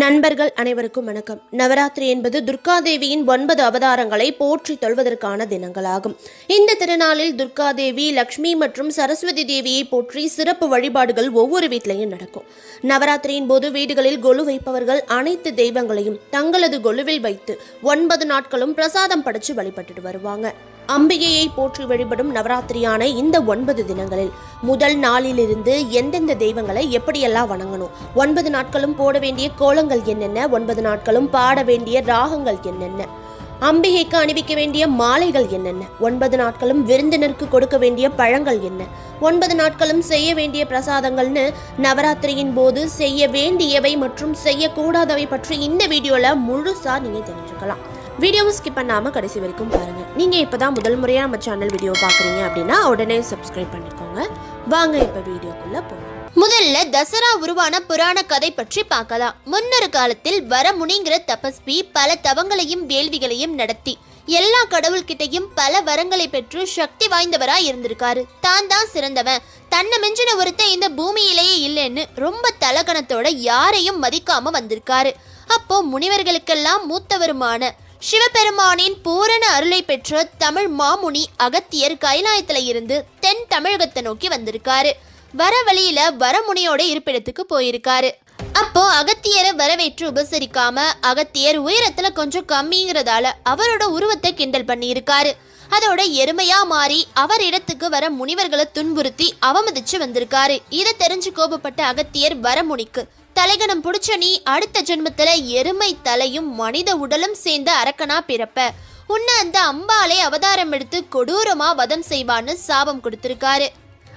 நண்பர்கள் அனைவருக்கும் வணக்கம். நவராத்திரி என்பது துர்காதேவியின் ஒன்பது அவதாரங்களை போற்றி தொள்வதற்கான தினங்களாகும். இந்த திருநாளில் துர்காதேவி லக்ஷ்மி மற்றும் சரஸ்வதி தேவியை போற்றி சிறப்பு வழிபாடுகள் ஒவ்வொரு வீட்டிலையும் நடக்கும். நவராத்திரியின் போது வீடுகளில் கொலு வைப்பவர்கள் அனைத்து தெய்வங்களையும் தங்களது கொலுவில் வைத்து ஒன்பது நாட்களும் பிரசாதம் படைச்சு வழிபட்டுட்டு வருவாங்க. அம்பிகையை போற்றி வழிபடும் நவராத்திரியான இந்த ஒன்பது தினங்களில் முதல் நாளிலிருந்து எந்தெந்த தெய்வங்களை எப்படியெல்லாம் வணங்கணும்? ஒன்பது நாட்களும் போட வேண்டிய கோலங்கள் என்னென்ன? ஒன்பது நாட்களும் பாட வேண்டிய ராகங்கள் என்னென்ன? அம்பிகைக்கு அணிவிக்க வேண்டிய மாலைகள் என்னென்ன? ஒன்பது நாட்களும் விருந்தினருக்கு கொடுக்க வேண்டிய பழங்கள் என்ன? ஒன்பது நாட்களும் செய்ய வேண்டிய பிரசாதங்கள்னு நவராத்திரியின் போது செய்ய வேண்டியவை மற்றும் செய்யக்கூடாதவை பற்றி இந்த வீடியோவில் முழுசாக நீங்கள் தெரிஞ்சுக்கலாம். வீடியோவை ஸ்கிப் பண்ணாமல் கடைசி வரைக்கும் பாருங்கள் நீங்கள் இப்போ தான் முதல் முறையாக நம்ம சேனல் வீடியோ பார்க்குறீங்க அப்படின்னா உடனே சப்ஸ்கிரைப் பண்ணிக்கோங்க. வாங்க இப்போ வீடியோக்குள்ளே போகலாம் முதல்ல தசரா உருவான புராண கதை பற்றி பார்க்கலாம். முன்னொரு காலத்தில் வரமுனிங்கிற தபஸ்வி பல தவங்களையும் வேள்விகளையும் நடத்தி எல்லா கடவுள்கிட்டையும் பல வரங்களை பெற்று சக்தி வாய்ந்தவரா இருந்திருக்காரு. தான் தான் சிறந்தவன். தன்னை மிஞ்சின ஒருத்தன் இந்த பூமியிலேயே இல்லைன்னு ரொம்ப தலகணத்தோட யாரையும் மதிக்காம வந்திருக்காரு. அப்போ முனிவர்களுக்கெல்லாம் மூத்தவருமான சிவபெருமானின் பூரண அருளை பெற்ற தமிழ் மாமுனி அகத்தியர் கைலாயத்துல இருந்து தென் தமிழகத்தை நோக்கி வந்திருக்காரு. வர வழியில வரமுனியோட இருப்பிடத்துக்கு போயிருக்காரு. அப்போ அகத்தியரை வரவேற்று உபசரிக்காம அகத்தியர் உயரத்துல கொஞ்சம் கம்மிங்கிறதால அவரோட உருவத்தை கிண்டல் பண்ணியிருக்காரு. அதோட எருமையா மாறி அவர் இடத்துக்கு வர முனிவர்களை துன்புறுத்தி அவமதிச்சு வந்திருக்காரு. இதை தெரிஞ்சு கோபப்பட்ட அகத்தியர் வரமுனிக்கு தலைகணம் புடிச்ச நீ அடுத்த ஜென்மத்துல எருமை தலையும் மனித உடலும் சேர்ந்த அரக்கனா பிறப்ப. உன்னை அந்த அம்பாலே அவதாரம் எடுத்து கொடூரமா வதம் செய்வான்னு சாபம் கொடுத்திருக்காரு.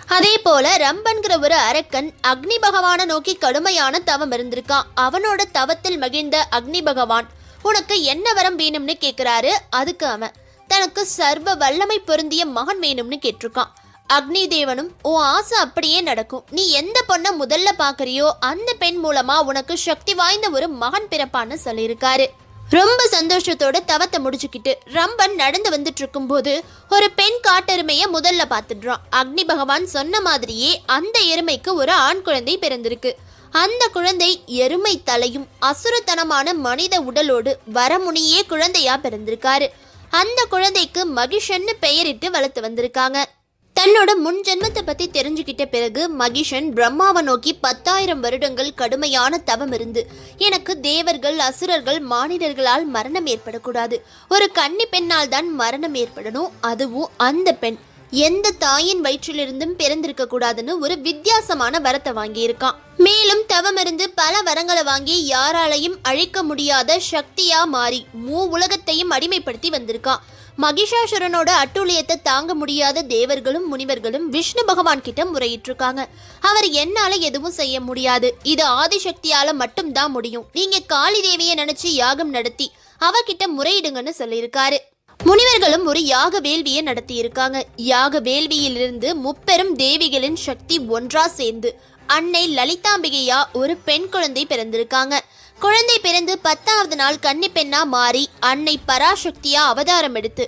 அதே போல ரம்பன்கிற ஒரு அரக்கன் அக்னி பகவானை நோக்கி கடுமையான தவம் இருந்திருக்கான். அவனோட தவத்தில் மகிழ்ந்த அக்னி பகவான் உனக்கு என்ன வரம் வேணும்னு கேக்குறாரு? அதுக்கு அவன் தனக்கு சர்வ வல்லமை பொருந்திய மகன் வேணும்னு கேட்டிருக்கான். அக்னி தேவனும் உன் ஆசை அப்படியே நடக்கும். நீ எந்த பொண்ணை முதல்ல பாக்குறியோ அந்த பெண் மூலமா உனக்கு சக்தி வாய்ந்த ஒரு மகன் பிறப்பான்னு சொல்லியிருக்காரு. ரொம்ப சந்தோஷத்தோட தவத்தை முடிச்சுக்கிட்டு ரம்பன் நடந்து வந்துட்டு இருக்கும்போது ஒரு பெண் காட்டெருமைய முதல்ல பார்த்துடுறான். அக்னி பகவான் சொன்ன மாதிரியே அந்த எருமைக்கு ஒரு ஆண் குழந்தை பிறந்திருக்கு. அந்த குழந்தை எருமை தலையும் அசுரத்தனமான மனித உடலோடு வரமுனியே குழந்தையா பிறந்திருக்காரு. அந்த குழந்தைக்கு மகிஷன்னு பெயரிட்டு வளர்த்து வந்திருக்காங்க. தன்னோட முன் ஜென்மத்தை பத்தி தெரிஞ்சுக்கிட்ட பிறகு மகிஷன் பிரம்மாவை நோக்கி பத்தாயிரம் வருடங்கள் கடுமையான தவம் இருந்து எனக்கு தேவர்கள் அசுரர்கள் மானிடர்களால் மரணம் ஏற்படக்கூடாது. ஒரு கன்னி பெண்ணால் தான் மரணம் ஏற்படணும். அதுவும் அந்த பெண். எந்த தாயின் வயிற்றிலிருந்தும் பிறந்திருக்க கூடாதுன்னு ஒரு வித்தியாசமான வரத்தை வாங்கியிருக்கான். மேலும் தவமிருந்து பல வரங்களை வாங்கி யாராலையும் அழிக்க முடியாத சக்தியா மாறி மூ உலகத்தையும் அடிமைப்படுத்தி வந்திருக்கான். மகிஷாசுரனோட அட்டூழியத்தை தாங்க முடியாத தேவர்களும் முனிவர்களும் விஷ்ணு பகவான் கிட்ட முறையிட்டிருக்காங்க. அவர் என்னால எதுவும் செய்ய முடியாது. இது ஆதிசக்தியால மட்டும்தான் முடியும். நீங்க காளி தேவியை நினைச்சு யாகம் நடத்தி அவகிட்ட முறையிடுங்கன்னு சொல்லியிருக்காரு. முனிவர்களும் ஒரு யாக வேள்வியை நடத்தி இருக்காங்க யாக வேள்வியிலிருந்து முப்பெரும் தேவிகளின் சக்தி ஒன்றா சேர்ந்து அன்னை லலிதாம்பிகையா ஒரு பெண் குழந்தை பிறந்திருக்காங்க. குழந்தை பிறந்து பத்தாவது நாள் கன்னி பெண்ணா மாறி அன்னை பராசக்தியா அவதாரம் எடுத்து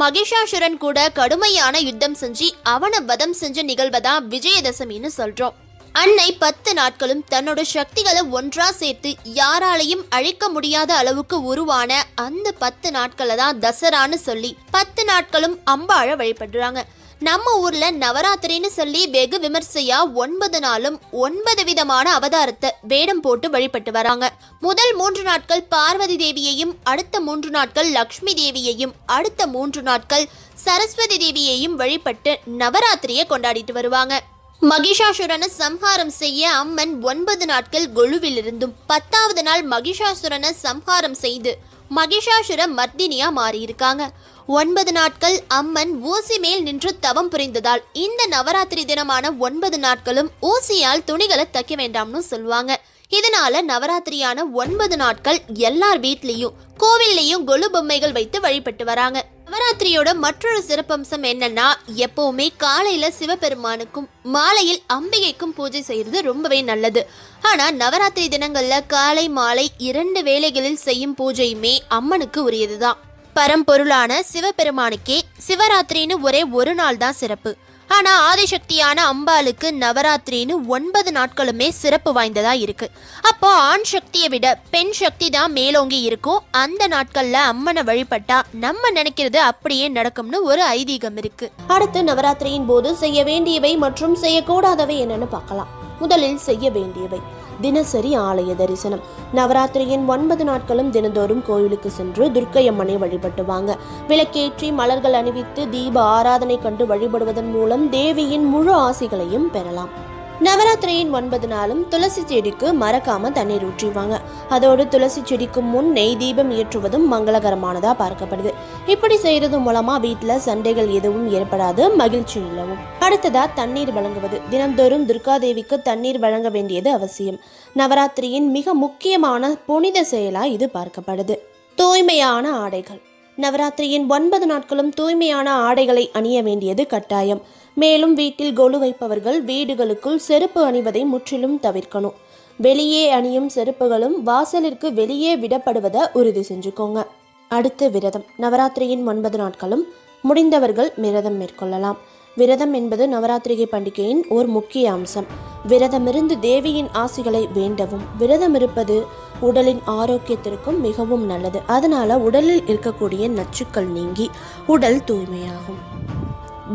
மகிஷாசுரன் கூட கடுமையான யுத்தம் செஞ்சு அவனை வதம் செஞ்ச நிகழ்வதான் விஜயதசமின்னு சொல்றோம். அன்னை பத்து நாட்களும் தன்னோட சக்திகளை ஒன்றா சேர்த்து யாராலையும் அழிக்க முடியாத அளவுக்கு உருவான அந்த பத்து நாட்களை தான் தசரான்னு சொல்லி பத்து நாட்களும் அம்பாழ வழிபடுறாங்க. நம்ம ஊர்ல நவராத்திரின்னு சொல்லி வெகு விமர்சையா ஒன்பது நாளும் ஒன்பது விதமான அவதாரத்தை வேடம் போட்டு வழிபட்டு வராங்க. முதல் மூன்று நாட்கள் பார்வதி தேவியையும் அடுத்த மூன்று நாட்கள் லக்ஷ்மி தேவியையும் அடுத்த மூன்று நாட்கள் சரஸ்வதி தேவியையும் வழிபட்டு நவராத்திரியை கொண்டாடிட்டு வருவாங்க. மகிஷாசுரனை சம்ஹாரம் செய்ய அம்மன் ஒன்பது நாட்கள் கொலுவில் இருந்தும் பத்தாவது நாள் மகிஷாசுரனை சம்ஹாரம் செய்து மகிஷாசுர மர்தினியா மாறியிருக்காங்க. ஒன்பது நாட்கள் அம்மன் ஊசி மேல் நின்று தவம் புரிந்ததால் இந்த நவராத்திரி தினமான ஒன்பது நாட்களும் ஊசியால் துணிகளை தைக்க வேண்டாம்னு சொல்லுவாங்க. இதனால நவராத்திரியான ஒன்பது நாட்கள் எல்லார் வீட்லயும் கோவில்லையும் கொலு பொம்மைகள் வைத்து வழிபட்டு வராங்க. நவராத்திரியோட மற்றொரு சிறப்பம்சம் என்னன்னா எப்பவுமே காலையில சிவபெருமானுக்கும் மாலையில் அம்பிகைக்கும் பூஜை செய்யறது ரொம்பவே நல்லது. ஆனா நவராத்திரி தினங்கள்ல காலை மாலை இரண்டு வேளைகளில் செய்யும் பூஜையுமே அம்மனுக்கு உரியதுதான். பரம்பொருளான சிவபெருமானுக்கே சிவராத்திரின்னு ஒரே ஒரு நாள் தான் சிறப்பு. ஆனா ஆதிசக்தியான அம்பாளுக்கு நவராத்திரின்னு ஒன்பது நாட்களுமே சிறப்பு வாய்ந்ததா இருக்கு. அப்போ ஆண் சக்தியை விட பெண் சக்தி தான் மேலோங்கி இருக்கும். அந்த நாட்கள்ல அம்மனை வழிபட்டா நம்ம நினைக்கிறது அப்படியே நடக்கும்னு ஒரு ஐதீகம் இருக்கு. அடுத்து நவராத்திரியின் போது செய்ய வேண்டியவை மற்றும் செய்யக்கூடாதவை என்னன்னு பார்க்கலாம். முதலில் செய்ய வேண்டியவை. தினசரி ஆலய தரிசனம். நவராத்திரியின் ஒன்பது நாட்களும் தினந்தோறும் கோயிலுக்கு சென்று துர்க்கை அம்மனை வழிபட்டுவாங்க விளக்கேற்றி மலர்கள் அணிவித்து தீப ஆராதனை கண்டு வழிபடுவதன் மூலம் தேவியின் முழு ஆசிகளையும் பெறலாம். நவராத்திரியின் ஒன்பது நாளும் துளசி செடிக்கு மறக்காம தண்ணீர் ஊற்றிவாங்க அதோடு துளசி செடிக்கு முன் நெய் தீபம் ஏற்றுவதும் மங்களகரமானதா பார்க்கப்படுது. இப்படி செய்யறது மூலமா வீட்டில் சண்டைகள் எதுவும் ஏற்படாது மகிழ்ச்சி நிலவும். அடுத்ததா தண்ணீர் வழங்குவது. தினந்தோறும் துர்காதேவிக்கு தண்ணீர் வழங்க வேண்டியது அவசியம். நவராத்திரியின் மிக முக்கியமான புனித செயலா இது பார்க்கப்படுது. தூய்மையான ஆடைகள். நவராத்திரியின் ஒன்பது நாட்களும் தூய்மையான ஆடைகளை அணிய வேண்டியது கட்டாயம். மேலும் வீட்டில் கொலு வைப்பவர்கள் வீடுகளுக்குள் செருப்பு அணிவதை முற்றிலும் தவிர்க்கணும். வெளியே அணியும் செருப்புகளும் வாசலிற்கு வெளியே விடப்படுவதை உறுதி செஞ்சுக்கோங்க. அடுத்து விரதம். நவராத்திரியின் ஒன்பது நாட்களும் முடிந்தவர்கள் விரதம் மேற்கொள்ளலாம். விரதம் என்பது நவராத்திரிகை பண்டிகையின் ஓர் முக்கிய அம்சம். விரதமிருந்து தேவியின் ஆசிகளை வேண்டவும். விரதம் இருப்பது உடலின் ஆரோக்கியத்திற்கும் மிகவும் நல்லது. அதனால உடலில் இருக்கக்கூடிய நச்சுக்கள் நீங்கி உடல் தூய்மையாகும்.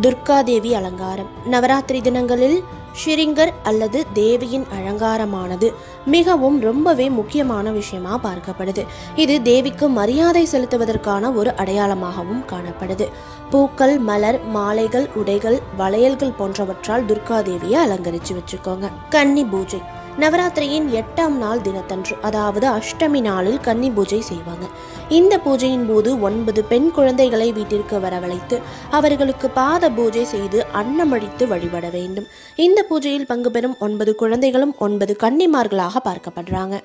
துர்காதேவி அலங்காரம். நவராத்திரி தினங்களில் ஷிரிங்கர் அல்லது தேவியின் அலங்காரமானது மிகவும் ரொம்பவே முக்கியமான விஷயமா பார்க்கப்படுது. இது தேவிக்கு மரியாதை செலுத்துவதற்கான ஒரு அடையாளமாகவும் காணப்படுது. பூக்கள் மலர் மாலைகள் உடைகள் வளையல்கள் போன்றவற்றால் துர்காதேவியை அலங்கரித்து வச்சுக்கோங்க. கன்னி பூஜை. நவராத்திரியின் எட்டாம் நாள் தினத்தன்று அதாவது அஷ்டமி நாளில் கன்னி பூஜை செய்வாங்க. இந்த பூஜையின் போது ஒன்பது பெண் குழந்தைகளை வீட்டிற்கு வரவழைத்து அவர்களுக்கு பாத பூஜை செய்து அன்னமழித்து வழிபட வேண்டும். இந்த பூஜையில் பங்கு பெறும் ஒன்பது குழந்தைகளும் ஒன்பது கன்னிமார்களாக பார்க்கப்படுறாங்க.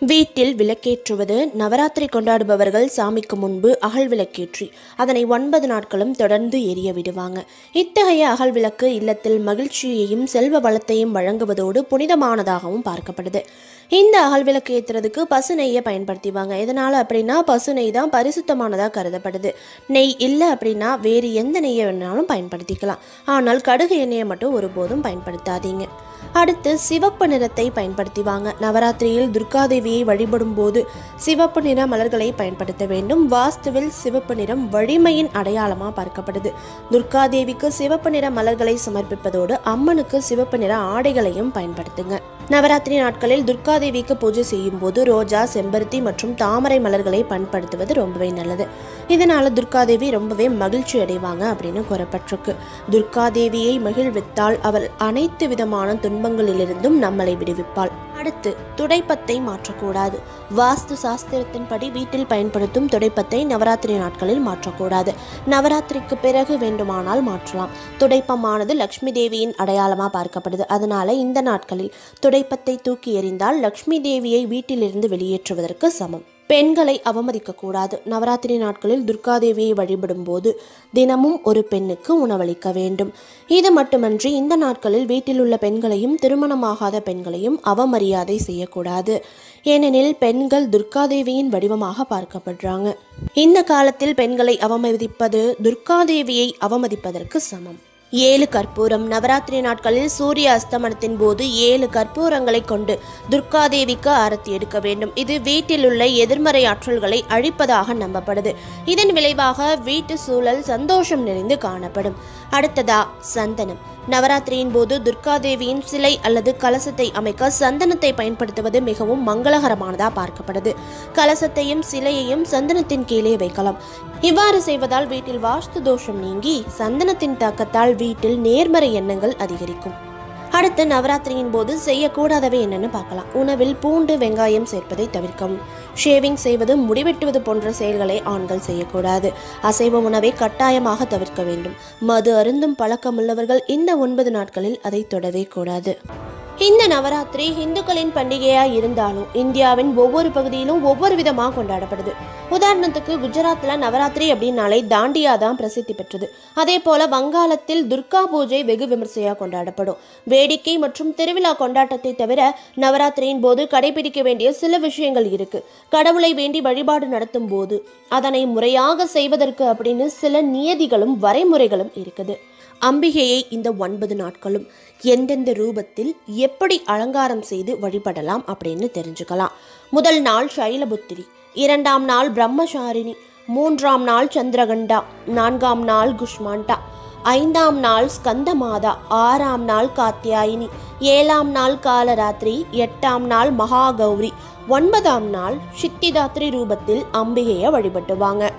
வீட்டில் விளக்கேற்றுவது நவராத்திரி கொண்டாடுபவர்கள் சாமிக்கு முன்பு அகல் விளக்கேற்றி அதனை ஒன்பது நாட்களும் தொடர்ந்து எரிய விடுவாங்க. இத்தகைய அகல் விளக்கு இல்லத்தில் மகிழ்ச்சியையும் செல்வ வளத்தையும் வழங்குவதோடு புனிதமானதாகவும் பார்க்கப்படுது. இந்த அகல் விளக்கு ஏற்றுறதுக்கு பசு நெய்யை பயன்படுத்திவாங்க. இதனால் அப்படின்னா பசு நெய் தான் பரிசுத்தமானதாக கருதப்படுது. நெய் இல்லை அப்படின்னா வேறு எந்த நெய்யை வேணாலும் பயன்படுத்திக்கலாம். ஆனால் கடுகு எண்ணெயை மட்டும் ஒருபோதும் பயன்படுத்தாதீங்க. அடுத்து சிவப்பு நிறத்தை பயன்படுத்திவாங்க. நவராத்திரியில் தேவியை வழிபடும் போது சிவப்பு நிற மலர்களை பயன்படுத்த வேண்டும். வாஸ்துவில் சிவப்பு நிறம் வலிமையின் அடையாளமாக பார்க்கப்படுது. துர்காதேவிக்கு சிவப்பு நிற மலர்களை சமர்ப்பிப்பதோடு அம்மனுக்கு சிவப்பு நிற ஆடைகளையும் பயன்படுத்துங்க. நவராத்திரி நாட்களில் துர்காதேவிக்கு பூஜை செய்யும் போது ரோஜா செம்பருத்தி மற்றும் தாமரை மலர்களை பயன்படுத்துவது ரொம்பவே நல்லது. இதனால துர்காதேவி ரொம்பவே மகிழ்ச்சி அடைவாங்க அப்படின்னு கூறப்பட்டிருக்கு. துர்காதேவியை மகிழ்வித்தால் அவள் அனைத்து விதமான துன்பங்களிலிருந்தும் நம்மளை விடுவிப்பாள். அடுத்து துடைப்பத்தை மாற்றக்கூடாது. வாஸ்து சாஸ்திரத்தின்படி வீட்டில் பயன்படுத்தும் துடைப்பத்தை நவராத்திரி நாட்களில் மாற்றக்கூடாது. நவராத்திரிக்கு பிறகு வேண்டுமானால் மாற்றலாம். துடைப்பமானது லக்ஷ்மி தேவியின் அடையாளமாக பார்க்கப்படுது. அதனால இந்த நாட்களில் துடை துடைப்பத்தை தூக்கி எறிந்தால் லக்ஷ்மி தேவியை வீட்டிலிருந்து வெளியேற்றுவதற்கு சமம். பெண்களை அவமதிக்க கூடாது நவராத்திரி நாட்களில் துர்காதேவியை வழிபடும் போது தினமும் ஒரு பெண்ணுக்கு உணவளிக்க வேண்டும். இது மட்டுமன்றி இந்த நாட்களில் வீட்டில் உள்ள பெண்களையும் திருமணமாகாத பெண்களையும் அவமரியாதை செய்யக்கூடாது. ஏனெனில் பெண்கள் துர்காதேவியின் வடிவமாக பார்க்கப்படுறாங்க. இந்த காலத்தில் பெண்களை அவமதிப்பது துர்காதேவியை அவமதிப்பதற்கு சமம். ஏழு கற்பூரம். நவராத்திரி நாட்களில் சூரிய அஸ்தமனத்தின் போது ஏழு கற்பூரங்களை கொண்டு துர்காதேவிக்கு ஆரத்தி எடுக்க வேண்டும். இது வீட்டில் உள்ள எதிர்மறை ஆற்றல்களை அழிப்பதாக நம்பப்படுது. இதன் விளைவாக வீட்டு சூழல் சந்தோஷம் நிறைந்து காணப்படும். அடுத்ததா சந்தனம். நவராத்திரியின் போது துர்காதேவியின் சிலை அல்லது கலசத்தை அமைக்க சந்தனத்தை பயன்படுத்துவது மிகவும் மங்களகரமானதாக பார்க்கப்படுது கலசத்தையும் சிலையையும் சந்தனத்தின் கீழே வைக்கலாம். இவ்வாறு செய்வதால் வீட்டில் வாஸ்து தோஷம் நீங்கி சந்தனத்தின் தாக்கத்தால் வீட்டில் நேர்மறை எண்ணங்கள் அதிகரிக்கும். அடுத்து நவராத்திரியின் போது செய்யக்கூடாதவை என்னென்னு பார்க்கலாம். உணவில் பூண்டு வெங்காயம் சேர்ப்பதை தவிர்க்கவும் ஷேவிங் செய்வது முடிவெட்டுவது போன்ற செயல்களை ஆண்கள் செய்யக்கூடாது. அசைவ உணவை கட்டாயமாக தவிர்க்க வேண்டும். மது அருந்தும் பழக்கமுள்ளவர்கள் இந்த ஒன்பது நாட்களில் அதை தொடவே கூடாது. இந்த நவராத்திரி இந்துக்களின் பண்டிகையாக இருந்தாலும் இந்தியாவின் ஒவ்வொரு பகுதியிலும் ஒவ்வொரு விதமாக கொண்டாடப்படுது. உதாரணத்துக்கு குஜராத்தில் நவராத்திரி அப்படின்னாலே தாண்டியா தான் பிரசித்தி பெற்றது. அதே போல வங்காளத்தில் துர்கா பூஜை வெகு விமர்சையாக கொண்டாடப்படும். வேடிக்கை மற்றும் திருவிழா கொண்டாட்டத்தை தவிர நவராத்திரியின் போது கடைபிடிக்க வேண்டிய சில விஷயங்கள் இருக்கு. கடவுளை வேண்டி வழிபாடு நடத்தும் போது அதனை முறையாக செய்வதற்கு அப்படின்னு சில நியதிகளும் வரைமுறைகளும் இருக்குது. அம்பிகையை இந்த ஒன்பது நாட்களும் எந்தெந்த ரூபத்தில் எப்படி அலங்காரம் செய்து வழிபடலாம் அப்படின்னு தெரிஞ்சுக்கலாம். முதல் நாள் சைலபுத்திரி இரண்டாம் நாள் பிரம்மசாரிணி மூன்றாம் நாள் சந்திரகண்டா நான்காம் நாள் குஷ்மாண்டா ஐந்தாம் நாள் ஸ்கந்தமாதா ஆறாம் நாள் காத்தியாயினி ஏழாம் நாள் காலராத்திரி எட்டாம் நாள் மகாகௌரி ஒன்பதாம் நாள் சித்திதாத்திரி ரூபத்தில் அம்பிகையை வழிபட்டுவாங்க.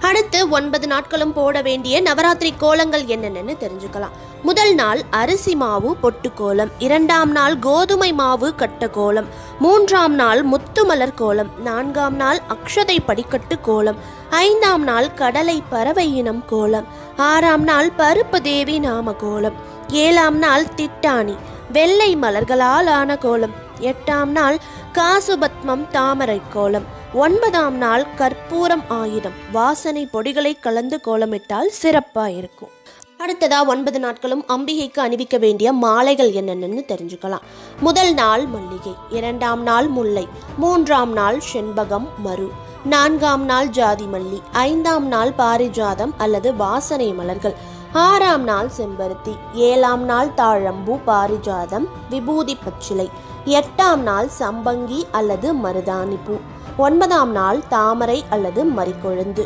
அடுத்து ஒன்பது நாட்களும் போட வேண்டிய நவராத்திரி கோலங்கள் என்னென்னு தெரிஞ்சுக்கலாம். முதல் நாள் அரிசி மாவு பொட்டு கோலம் இரண்டாம் நாள் கோதுமை மாவு கட்ட கோலம் மூன்றாம் நாள் முத்துமலர் கோலம் நான்காம் நாள் அக்ஷதை படிக்கட்டு கோலம் ஐந்தாம் நாள் கடலை பறவை இனம் கோலம் ஆறாம் நாள் பருப்பு தேவி நாம கோலம் ஏழாம் நாள் திட்டாணி வெள்ளை மலர்களால் ஆன கோலம் எட்டாம் நாள் காசுபத்மம் தாமரை கோலம். ஒன்பதாம் நாள் கற்பூரம் ஆயுதம். வாசனை பொடிகளை கலந்து கோலமிட்டால் சிறப்பா இருக்கும் அடுத்ததா ஒன்பது நாட்களும் அம்பிகைக்கு அணிவிக்க வேண்டிய மாலைகள் என்னென்னு தெரிஞ்சுக்கலாம். முதல் நாள் மல்லிகை இரண்டாம் நாள் முல்லை மூன்றாம் நாள் செண்பகம் மரு நான்காம் நாள் ஜாதி மல்லி ஐந்தாம் நாள் பாரிஜாதம் அல்லது வாசனை மலர்கள். ஆறாம் நாள் செம்பருத்தி ஏழாம் நாள் தாழம்பூ பாரிஜாதம் விபூதி பச்சிலை எட்டாம் நாள் சம்பங்கி அல்லது மருதாணி பூ ஒன்பதாம் நாள் தாமரை அல்லது மறிக்கொழுந்து.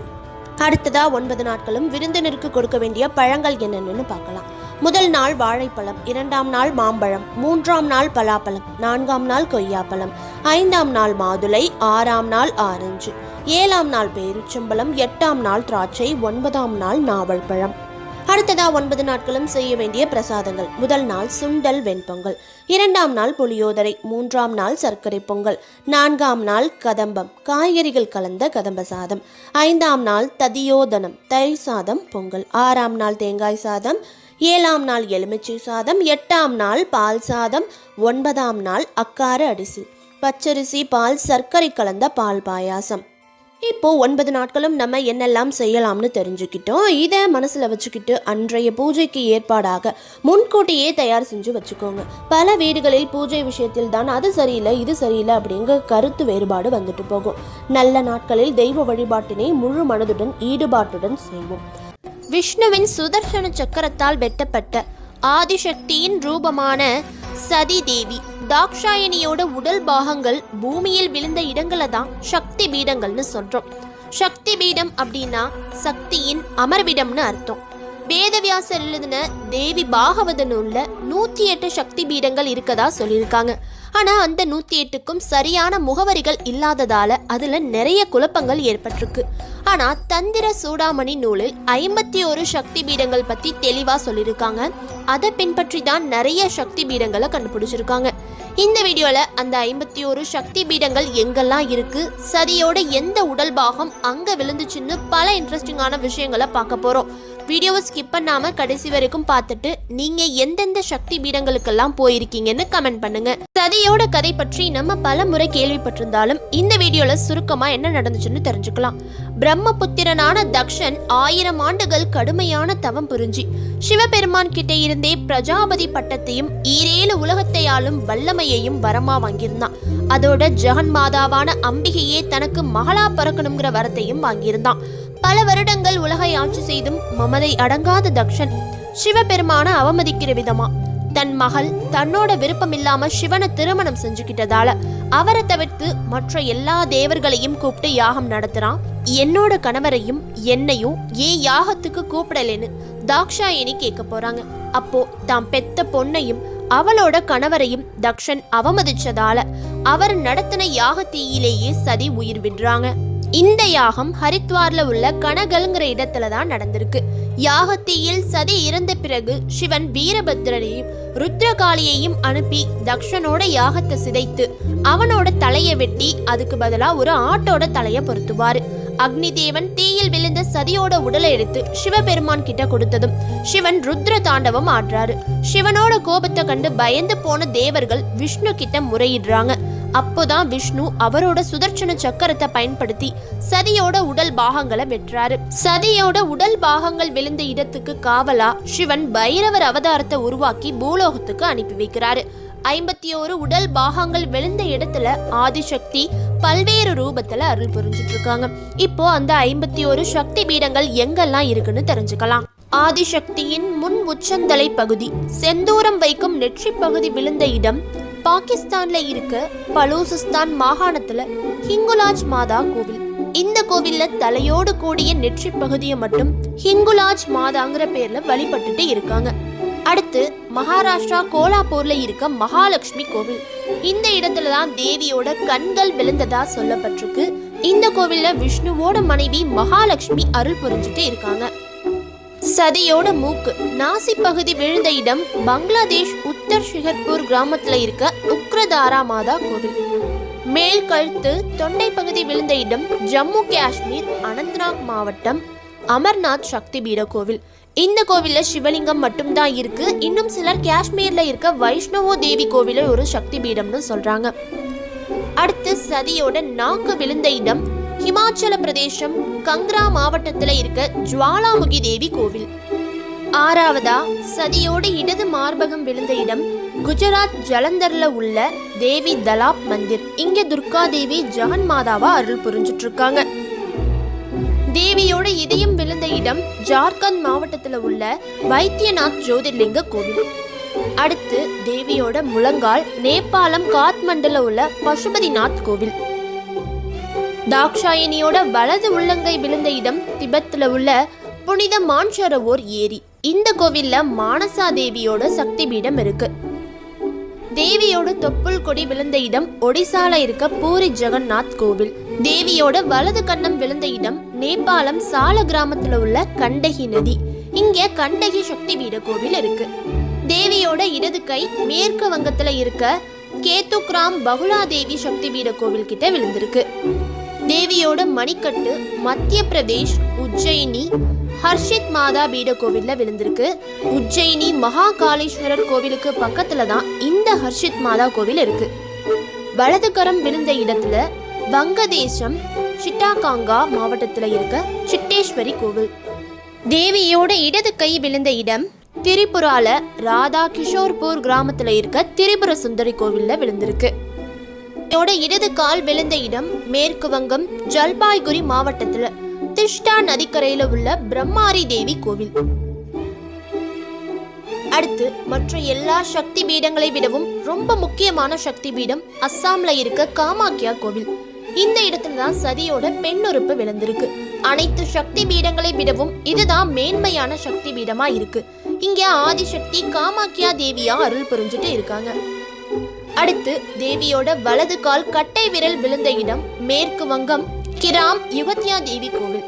அடுத்ததா ஒன்பது நாட்களும் விருந்தினருக்கு கொடுக்க வேண்டிய பழங்கள் என்னென்னு பார்க்கலாம். முதல் நாள் வாழைப்பழம் இரண்டாம் நாள் மாம்பழம் மூன்றாம் நாள் பலாப்பழம் நான்காம் நாள் கொய்யாப்பழம் ஐந்தாம் நாள் மாதுளை ஆறாம் நாள் ஆரஞ்சு ஏழாம் நாள் பேரிச்சம்பழம் எட்டாம் நாள் திராட்சை ஒன்பதாம் நாள் நாவல் பழம். அடுத்ததா ஒன்பது நாட்களும் செய்ய வேண்டிய பிரசாதங்கள். முதல் நாள் சுண்டல் வெண்பொங்கல். இரண்டாம் நாள் புளியோதரை. மூன்றாம் நாள் சர்க்கரை பொங்கல். நான்காம் நாள் கதம்பம். காய்கறிகள் கலந்த கதம்ப சாதம். ஐந்தாம் நாள் ததியோதனம். தயிர் சாதம் பொங்கல். ஆறாம் நாள் தேங்காய் சாதம். ஏழாம் நாள் எலுமிச்சை சாதம். எட்டாம் நாள் பால் சாதம். ஒன்பதாம் நாள் அக்கார அரிசி. பச்சரிசி பால் சர்க்கரை கலந்த பால் பாயாசம். இப்போ ஒன்பது நாட்களும் நம்ம என்னெல்லாம் செய்யலாம்னு தெரிஞ்சுக்கிட்டோம். இதை மனசில் வச்சுக்கிட்டு அன்றைய பூஜைக்கு ஏற்பாடாக முன்கூட்டியே தயார் செஞ்சு வச்சுக்கோங்க. பல வீடுகளில் பூஜை விஷயத்தில் தான் அது சரியில்லை இது சரியில்லை அப்படிங்கிற கருத்து வேறுபாடு வந்துட்டு போகும். நல்ல நாட்களில் தெய்வ வழிபாட்டினை முழு மனதுடன் ஈடுபாட்டுடன் செய்வோம். விஷ்ணுவின் சுதர்சன சக்கரத்தால் வெட்டப்பட்ட ஆதிசக்தியின் ரூபமான சதி தேவி தாக்ஷாயணியோட உடல் பாகங்கள் பூமியில் விழுந்த இடங்களை தான் சக்தி பீடங்கள்னு சொல்றோம். சக்தி பீடம் அப்படின்னா சக்தியின் அமர்விடம்னு அர்த்தம். வேதவியாசர் எழுதின தேவி பாகவத நூல்ல நூத்தி எட்டு சக்தி பீடங்கள் இருக்கதா சொல்லியிருக்காங்க. ஆனால் அந்த நூற்றி எட்டுக்கும் சரியான முகவரிகள் இல்லாததால் அதில் நிறைய குழப்பங்கள் ஏற்பட்டிருக்கு. ஆனால் தந்திர சூடாமணி நூலில் ஐம்பத்தி ஒரு சக்தி பீடங்கள் பற்றி தெளிவாக சொல்லியிருக்காங்க அதை பின்பற்றி தான் நிறைய சக்தி பீடங்களை கண்டுபிடிச்சிருக்காங்க. இந்த வீடியோவில் அந்த ஐம்பத்தி ஒரு சக்தி பீடங்கள் எங்கெல்லாம் இருக்கு சதியோட எந்த உடல் பாகம் அங்கே விழுந்துச்சுன்னு பல இன்ட்ரெஸ்டிங்கான விஷயங்களை பார்க்க போகிறோம் வீடியோவை ஸ்கிப் பண்ணாம கடைசி வரைக்கும் பார்த்துட்டு நீங்க எந்தெந்த சக்தி பீடங்களுக்கெல்லாம் போயிருக்கீங்கன்னு கமெண்ட் பண்ணுங்க. சதியோட கதை பற்றி நம்ம பல முறை கேள்விப்பட்டிருந்தாலும் இந்த வீடியோல சுருக்கமா என்ன நடந்துச்சுன்னு தெரிஞ்சுக்கலாம். பிரம்மபுத்திரனான தக்ஷன் ஆயிரம் ஆண்டுகள் கடுமையான தவம் புரிஞ்சி சிவபெருமான் கிட்ட இருந்தே பிரஜாபதி பட்டத்தையும் ஈரேழு உலகத்தை ஆளும் வல்லமையையும் வரமா வாங்கியிருந்தான். அதோட ஜெகன் மாதாவான அம்பிகையே தனக்கு மகளா பிறக்கணுங்கிற வரத்தையும் வாங்கியிருந்தான். பல வருடங்கள் உலகை ஆட்சி செய்தும் மமதை அடங்காத தக்ஷன் சிவபெருமான அவமதிக்கிற விதமா? தன் மகள் தன்னோட விருப்பம் இல்லாம சிவனை திருமணம் செஞ்சுக்கிட்டதால அவரை தவிர்த்து மற்ற எல்லா தேவர்களையும் கூப்பிட்டு யாகம் நடத்துறான். என்னோட கணவரையும் என்னையும் ஏன் யாகத்துக்கு கூப்பிடலேன்னு தாக்ஷாயணி கேட்க போறாங்க. அப்போ தாம் பெத்த பொண்ணையும் அவளோட கணவரையும் தக்ஷன் அவமதிச்சதால அவர் நடத்தின யாகத்தீயிலேயே சதி உயிர் விடுறாங்க. இந்த யாகம் ஹரித்வார்ல உள்ள கனகல்ங்கிற இடத்துல தான் நடந்திருக்கு. யாகத்தீயில் சதி இறந்த பிறகு சிவன் வீரபத்ரனையும் ருத்ரகாளியையும் அனுப்பி தக்ஷனோட யாகத்தை சிதைத்து அவனோட தலையை வெட்டி அதுக்கு பதிலா ஒரு ஆட்டோட தலையை பொருத்துவாரு. அக்னி தேவன் தீயில் விழுந்த சதியோட உடலை எடுத்து சிவபெருமான் கிட்ட கொடுத்ததும் சிவன் ருத்ர தாண்டவம் ஆடுறாரு சிவனோட கோபத்தை கண்டு பயந்து போன தேவர்கள் விஷ்ணு கிட்ட முறையிடுறாங்க. அப்போதான் விஷ்ணு அவரோட சுதர்ஷன சக்கரத்தை பயன்படுத்தி சதியோட உடல் பாகங்களை வெட்டுறாரு. சதியோட உடல் பாகங்கள் விழுந்த இடத்துக்கு காவலா சிவன் பைரவர் அவதாரத்தை உருவாக்கி பூலோகத்துக்கு அனுப்பி வைக்கிறாரு. ஐம்பத்தி ஒரு உடல் பாகங்கள் விழுந்த இடத்துல ஆதிசக்தி பல்வேறு ரூபத்துல அருள் புரிஞ்சிட்டு இருக்காங்க. இப்போ அந்த ஐம்பத்தி ஒரு சக்தி பீடங்கள் எங்கெல்லாம் இருக்குன்னு தெரிஞ்சுக்கலாம். ஆதிசக்தியின் முன் உச்சந்தலை பகுதி செந்தூரம் வைக்கும் நெற்றி பகுதி விழுந்த இடம் பாகிஸ்தான்ல இருக்க பலூசிஸ்தான் மாகாணத்துல ஹிங்குலாஜ் மாதா கோவில். இந்த கோவில்ல தலையோடு கூடிய நெற்றி பகுதியை மட்டும் ஹிங்குலாஜ் மாதாங்கிற பேர்ல வழிபட்டுட்டு இருக்காங்க. அடுத்து மகாராஷ்டிரா கோலாப்பூர்ல இருக்க மகாலட்சுமி கோவில். இந்த இடத்துல தான் தேவியோட கண்கள் விழுந்ததா சொல்லப்பட்டிருக்கு. இந்த கோவில்ல விஷ்ணுவோட மனைவி மகாலட்சுமி அருள் புரிஞ்சுட்டு இருக்காங்க. சதியோட மூக்கு. நாசிக் பகுதி விழுந்த இடம் பங்களாதேஷ் உத்தர் ஷிகர்பூர் கிராமத்துல இருக்க உக்ரதாரா மாதா கோவில். மேல் கழுத்து தொண்டை பகுதி விழுந்த இடம் ஜம்மு காஷ்மீர் அனந்த்நாக் மாவட்டம் அமர்நாத் சக்தி பீட கோவில். இந்த கோவில்ல சிவலிங்கம் மட்டும்தான் இருக்கு. இன்னும் சிலர் காஷ்மீர்ல இருக்க வைஷ்ணவோ தேவி கோவில ஒரு சக்தி பீடம்னு சொல்றாங்க. அடுத்து சதியோட நாக்கு விழுந்த இடம் ஹிமாச்சல பிரதேசம் கங்க்ரா மாவட்டத்துல இருக்க ஜுவாலாமுகி தேவி கோவில். ஆறாவதா சதியோட இடது மார்பகம் விழுந்த இடம் குஜராத் ஜலந்தர்ல உள்ள தேவி தலாப் மந்திர். இங்க துர்கா தேவி ஜெகன் மாதாவா அருள் புரிஞ்சிட்டு இருக்காங்க தேவியோட இதயம் விழுந்த இடம் ஜார்க்கண்ட் மாவட்டத்துல உள்ள வைத்தியநாத் ஜோதிர்லிங்க கோவில். அடுத்து தேவியோட முழங்கால் நேபாளம் காத்மண்டுல உள்ள பசுபதிநாத் கோவில். தாக்ஷாயினியோட வலது உள்ளங்கை விழுந்த இடம் திபத்தில் உள்ள புனித மான்சரோவர் ஏரி. இந்த கோவில்ல மானசா தேவியோட சக்தி பீடம் இருக்கு. தேவியோட தொப்புள் கொடி விழுந்த இடம் ஒடிசால இருக்க பூரி ஜெகநாத் கோவில். தேவியோட வலது கண்ணம் விழுந்த இடம் நேபாளம் சால கிராமத்துல உள்ள கண்டகி நதி. இங்க கண்டகி சக்தி பீட கோவில் இருக்கு. தேவியோட இடது கை மேற்கு வங்கத்துல இருக்க கேத்துக்ராம் பகுலா தேவி சக்தி பீட கோவில் கிட்ட விழுந்திருக்கு. தேவியோட மணிக்கட்டு மத்திய பிரதேஷ் உஜ்ஜயினி ஹர்ஷித் மாதா பீட கோவிலில் விழுந்திருக்கு. உஜ்ஜயினி மகாகாளீஸ்வரர் கோவிலுக்கு பக்கத்துல தான் இந்த ஹர்ஷித் மாதா கோவில் இருக்கு. வலதுகரம் விழுந்த இடத்துல வங்கதேசம் சிட்டாகாங்கா மாவட்டத்தில் இருக்க சிட்டேஸ்வரி கோவில். தேவியோட இடது கை விழுந்த இடம் திரிபுரால ராதா கிஷோர்பூர் கிராமத்தில் இருக்க திரிபுர சுந்தரி கோவிலில் விழுந்திருக்கு. என்னோட இடது கால் விழுந்த இடம் மேற்கு வங்கம் ஜல்பாய்குரி மாவட்டத்துல திஷ்டா நதிக்கரையில உள்ள பிரம்மாரி தேவி கோவில். அடுத்து மற்ற எல்லா சக்தி பீடங்களை விடவும் ரொம்ப முக்கியமான சக்தி பீடம் அஸ்ஸாம்ல இருக்க காமாக்கியா கோவில். இந்த இடத்துல தான் சதியோட பெண்ணுறுப்பு விழுந்திருக்கு. அனைத்து சக்தி பீடங்களை விடவும் இதுதான் மேன்மையான சக்தி பீடமா இருக்கு. இங்க ஆதிசக்தி காமாக்கியா தேவியா அருள் புரிஞ்சுட்டு இருக்காங்க. அடுத்து தேவியோட வலது கால் கட்டை விரல் விழுந்த இடம் மேற்கு வங்கம் கிராம் யுகத்யா தேவி கோவில்.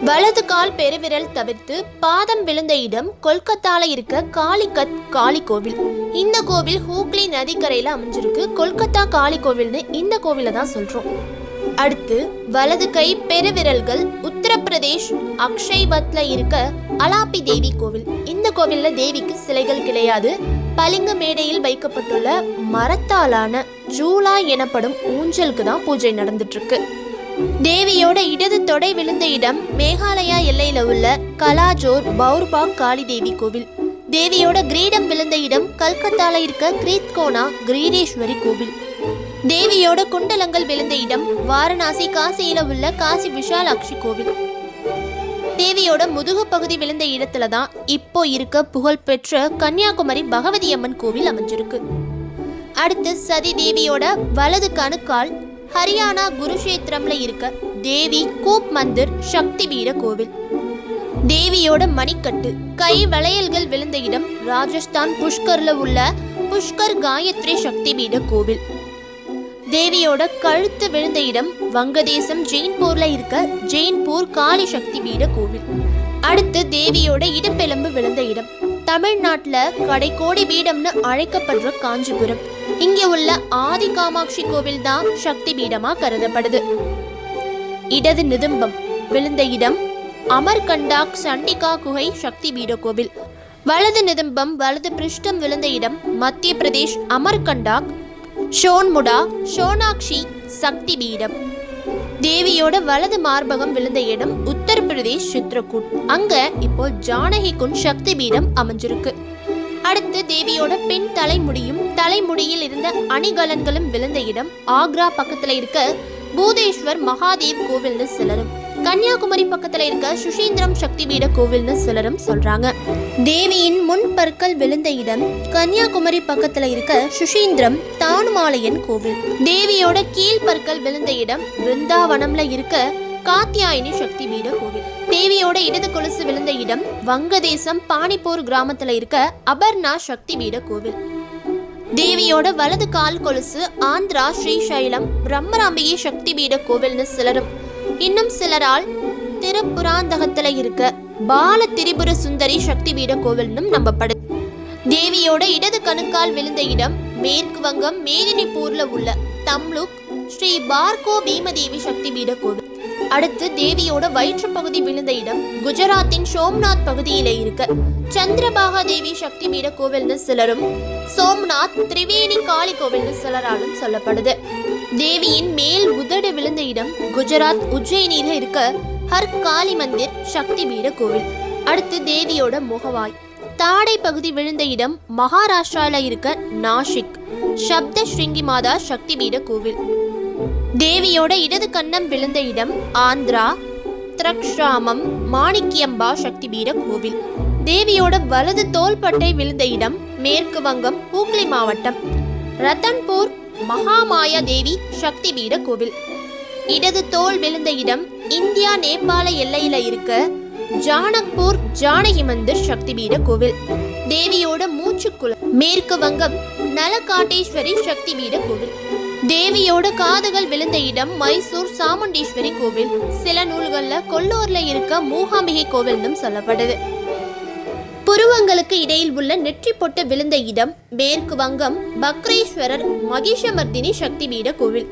வலது கால் பெருவிரல் தவிர்த்து பாதம் விழுந்த இடம் கொல்கத்தால இருக்க காளிகத் காளி கோவில். இந்த கோவில் ஹூக்ளி நதிக்கரையில அமைஞ்சிருக்கு. கொல்கத்தா காளி கோவில்னு இந்த கோவில தான் சொல்றோம். அடுத்து வலது கை பெருவிரல்கள் உத்தரப்பிரதேஷ் அக்ஷய்வத்ல இருக்க அலாப்பி தேவி கோவில். இந்த கோவில்ல தேவிக்கு சிலைகள் கிடையாது. பளிங்க மேடையில் வைக்கப்பட்டுள்ள மரத்தாலான ஜூலா எனப்படும் ஊஞ்சலுக்கு தான் பூஜை நடந்துட்டு இருக்கு தேவியோட இடது தொடை விழுந்த இடம் மேகாலயா எல்லையில உள்ள கலாஜோர் பௌர்பாக் காளி தேவி கோவில். தேவியோட கிரீடம் விழுந்த இடம் கல்கத்தால இருக்க கிரீத்கோனா கிரீடேஸ்வரி கோவில். தேவியோட குண்டலங்கள் விழுந்த இடம் வாரணாசி காசியில உள்ள காசி விஷாலாட்சி கோவில். தேவியோட முதுகு பகுதி விழுந்த இடத்துல தான் இப்போ இருக்க புகழ்பெற்ற கன்னியாகுமரி பகவதி அம்மன் கோவில் அமைஞ்சிருக்கு. அடுத்து சதி தேவியோட வலது கணுக்கால் ஹரியானா குருஷேத்திரம்ல இருக்க தேவி கூப் மந்திர் சக்தி பீட கோவில். தேவியோட மணிக்கட்டு கை வளையல்கள் விழுந்த இடம் ராஜஸ்தான் புஷ்கர்ல உள்ள புஷ்கர் காயத்ரி சக்தி பீட கோவில். தேவியோட கழுத்து விழுந்த இடம் வங்கதேசம் ஜெயின்பூர்ல இருக்க ஜெயின்பூர் காளி சக்தி பீட கோவில். அடுத்து தேவியோட இடுப்பெலும்பு விழுந்த இடம். தமிழ்நாட்டில் கடைக்கோடி பீடம்னு அழைக்கப்படுற காஞ்சிபுரம். இங்கே உள்ள ஆதி காமாட்சி கோவில் தான் சக்தி பீடமா கருதப்படுது. இடது நிதும்பம். விழுந்த இடம் அமர்கண்டாக் சண்டிகா குகை சக்தி பீட கோவில். வலது நிதும்பம் வலது பிருஷ்டம் விழுந்த இடம் மத்திய பிரதேஷ் அமர்கண்டாக் ஷோன்முடா ஷோனாக்ஷி சக்தி பீடம். தேவியோட வலது மார்பகம் விழுந்த இடம் உத்தரப்பிரதேஷ் சித்ரகூட் அங்க இப்போ ஜானகி குண்ட் சக்தி பீடம் அமைஞ்சிருக்கு. அடுத்து தேவியோட பெண் தலைமுடியும் தலைமுடியில் இருந்த அணிகலன்களும் விழுந்த இடம் ஆக்ரா பக்கத்துல இருக்க பூதேஸ்வர் மகாதேவ் கோவில்னு சிலரும். கன்னியாகுமரி பக்கத்துல இருக்க சுஷீந்திரம் சக்தி பீட கோவில்னு சிலரும் சொல்றாங்க. தேவியின் முன் பற்கள் விழுந்த இடம் கன்னியாகுமரி பக்கத்துல இருக்க சுஷீந்திரம் தானுமாலையன் கோவில். தேவியோட கீழ் பற்கள் விழுந்த இடம் பிருந்தாவனம்ல இருக்க காத்தியாயினி சக்தி பீட கோவில். தேவியோட இடது கொலுசு விழுந்த இடம் வங்கதேசம் பானிப்பூர் கிராமத்துல இருக்க அபர்ணா சக்தி பீட கோவில். தேவியோட வலது கால் கொலுசு ஆந்திரா ஸ்ரீசைலம் பிரம்மராம்பிகை சக்தி பீட கோவில்னு சிலரும் இன்னும் சிலரால் திருப்புராந்தகத்துல இருக்க பால திரிபுர சுந்தரி சக்தி பீட கோவில்னும் நம்பப்படுது. தேவியோட இடது கணுக்கால் விழுந்த இடம் மேற்கு வங்கம் மேதினிப்பூர்ல உள்ள தம்லுக் ஸ்ரீ பார்கோ பீமதேவி சக்தி பீட கோவில். அடுத்து தேவியோட வயிற்று பகுதி விழுந்த இடம் குஜராத்தின் சோம்நாத் பகுதியில இருக்க. சந்திரபாகா தேவி சக்தி பீட கோவில்னு சிலரும் சோம்நாத் திரிவேணி காளி கோவில்னு சிலராலும் சொல்லப்படுது. தேவியின் மேல் உதடு விழுந்த இடம் குஜராத் உஜ்ஜயினியில இருக்க ஹர் காளி மந்திர் சக்தி பீட கோவில். அடுத்து தேவியோட முகவாய். தாடை பகுதி விழுந்த இடம் மகாராஷ்டிரால இருக்க நாஷிக். சப்த ஸ்ருங்கி மாதா சக்தி பீட கோவில். தேவியோட இடது கன்னம் விழுந்த இடம் ஆந்திரா திரக்ஷாமம் மாணிக்கியம்பா சக்தி பீட கோவில். தேவியோட வலது தோள்பட்டை விழுந்த இடம் மேற்கு வங்கம் ஹூக்ளி மாவட்டம். ரத்தன்பூர் மகாமாயா தேவி சக்தி பீட கோவில். இடது தோல் விழுந்த இடம் இந்தியா நேபாள எல்லையில இருக்க ஜானக்பூர் ஜானகி மந்திர் சக்தி பீட கோவில். தேவியோட மூச்சுக்குளம் மேற்கு வங்கம் நலகாட்டேஸ்வரி சக்தி பீட கோவில். தேவியோட காதுகள் விழுந்த இடம் மைசூர் சாமுண்டீஸ்வரி கோவில். சில நூல்கள்ல கொல்லூர்ல இருக்க மூகாம்பிகை கோவில்னும் சொல்லப்படுது. புருவங்களுக்கு இடையில் உள்ள நெற்றி பொட்டு விழுந்த இடம் மேற்கு வங்கம் பக்ரேஸ்வரர் மகிஷமர்தினி சக்தி பீட கோவில்.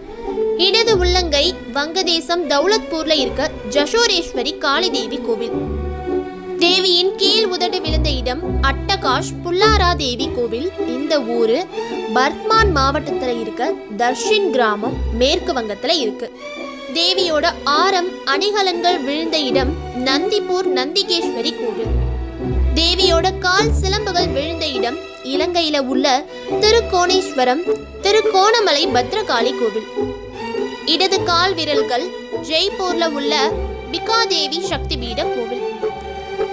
இடது உள்ளங்கை வங்கதேசம் தௌலத்பூர்ல இருக்க ஜஷோரேஸ்வரி காளிதேவி கோவில். தேவியின் கீழ் உதடு விழுந்த இடம் அட்டகாஷ் புல்லாரா தேவி கோவில். இந்த ஊரு பர்த்மான் மாவட்டத்துல இருக்க தர்ஷின் கிராமம் மேற்கு வங்கத்துல இருக்கு. தேவியோட ஆரம் அணிகலன்கள் விழுந்த இடம் நந்திபூர் நந்திகேஸ்வரி கோவில். தேவியோட கால் சிலம்புகள் விழுந்த இடம் இலங்கையில உள்ள திருக்கோணேஸ்வரம் திருக்கோணமலை பத்ரகாளி கோவில். இடது கால் விரல்கள் ஜெய்ப்பூர்ல உள்ள பிகாதேவி சக்தி பீட கோவில்.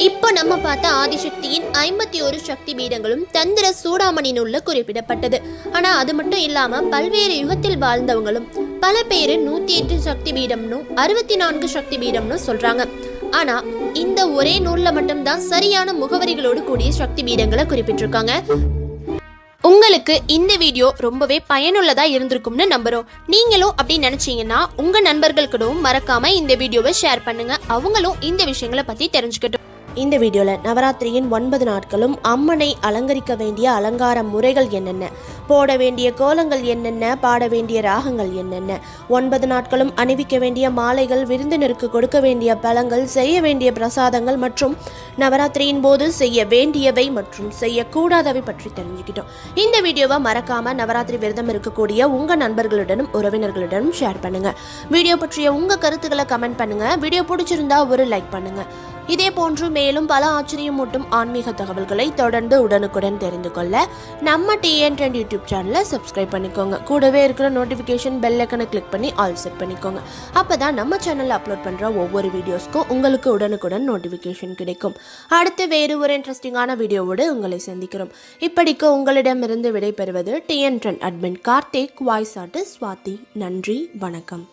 இப்போ நம்ம பார்த்த ஆதிசக்தியின் ஐம்பத்தி ஒரு சக்தி பீடங்களும் தந்திர சூடாமணி நூல்ல குறிப்பிடப்பட்டது. ஆனா அது மட்டும் இல்லாம பல்வேறு யுகத்தில் வாழ்ந்தவங்களும் பல பேரு நூத்தி எட்டு சக்தி பீடம்னு அறுபத்தி நான்கு சக்தி பீடம்னு சொல்றாங்க. ஆனா இந்த ஒரே நூல்ல மட்டும்தான் சரியான முகவரிகளோடு கூடிய சக்தி பீடங்களை குறிப்பிட்டிருக்காங்க. உங்களுக்கு இந்த வீடியோ ரொம்பவே பயனுள்ளதா இருந்திருக்கும்னு நம்புறோம். நீங்களும் அப்படி நினைச்சீங்கன்னா உங்க நண்பர்களுக்கிடவும் மறக்காம இந்த வீடியோவை ஷேர் பண்ணுங்க. அவங்களும் இந்த விஷயங்களை பத்தி தெரிஞ்சுக்கிட்டோம். இந்த வீடியோவில் நவராத்திரியின் ஒன்பது நாட்களும் அம்மனை அலங்கரிக்க வேண்டிய அலங்கார முறைகள் என்னென்ன? போட வேண்டிய கோலங்கள் என்னென்ன? பாட வேண்டிய ராகங்கள் என்னென்ன? ஒன்பது நாட்களும் அணிவிக்க வேண்டிய மாலைகள் விருந்தினருக்கு கொடுக்க வேண்டிய பழங்கள் செய்ய வேண்டிய பிரசாதங்கள் மற்றும் நவராத்திரியின் போது செய்ய வேண்டியவை மற்றும் செய்யக்கூடாதவை பற்றி தெரிஞ்சுக்கிட்டோம். இந்த வீடியோவை மறக்காம நவராத்திரி விரதம் இருக்கக்கூடிய உங்கள் நண்பர்களுடனும் உறவினர்களுடனும் ஷேர் பண்ணுங்கள் வீடியோ பற்றிய உங்கள் கருத்துக்களை கமெண்ட் பண்ணுங்கள் வீடியோ பிடிச்சிருந்தா ஒரு லைக் பண்ணுங்கள் இதே போன்று மேலும் பல ஆச்சரியமூட்டும் ஆன்மீக தகவல்களை தொடர்ந்து உடனுக்குடன் தெரிந்து கொள்ள நம்ம டிஎன் ட்ரெண்ட் யூடியூப் சேனலை சப்ஸ்கிரைப் பண்ணிக்கோங்க. கூடவே இருக்கிற நோட்டிஃபிகேஷன் பெல் ஐக்கனை கிளிக் பண்ணி ஆல் செட் பண்ணிக்கோங்க. அப்போ தான் நம்ம சேனலில் அப்லோட் பண்ணுற ஒவ்வொரு வீடியோஸ்க்கும் உங்களுக்கு உடனுக்குடன் நோட்டிஃபிகேஷன் கிடைக்கும். அடுத்து வேறு ஒரு இன்ட்ரெஸ்டிங்கான வீடியோவோடு உங்களை சந்திக்கிறோம். இப்படிக்கு உங்களிடமிருந்து விடைபெறுவது TN trend admin Karthik. Voice artist Swathi. நன்றி. வணக்கம்.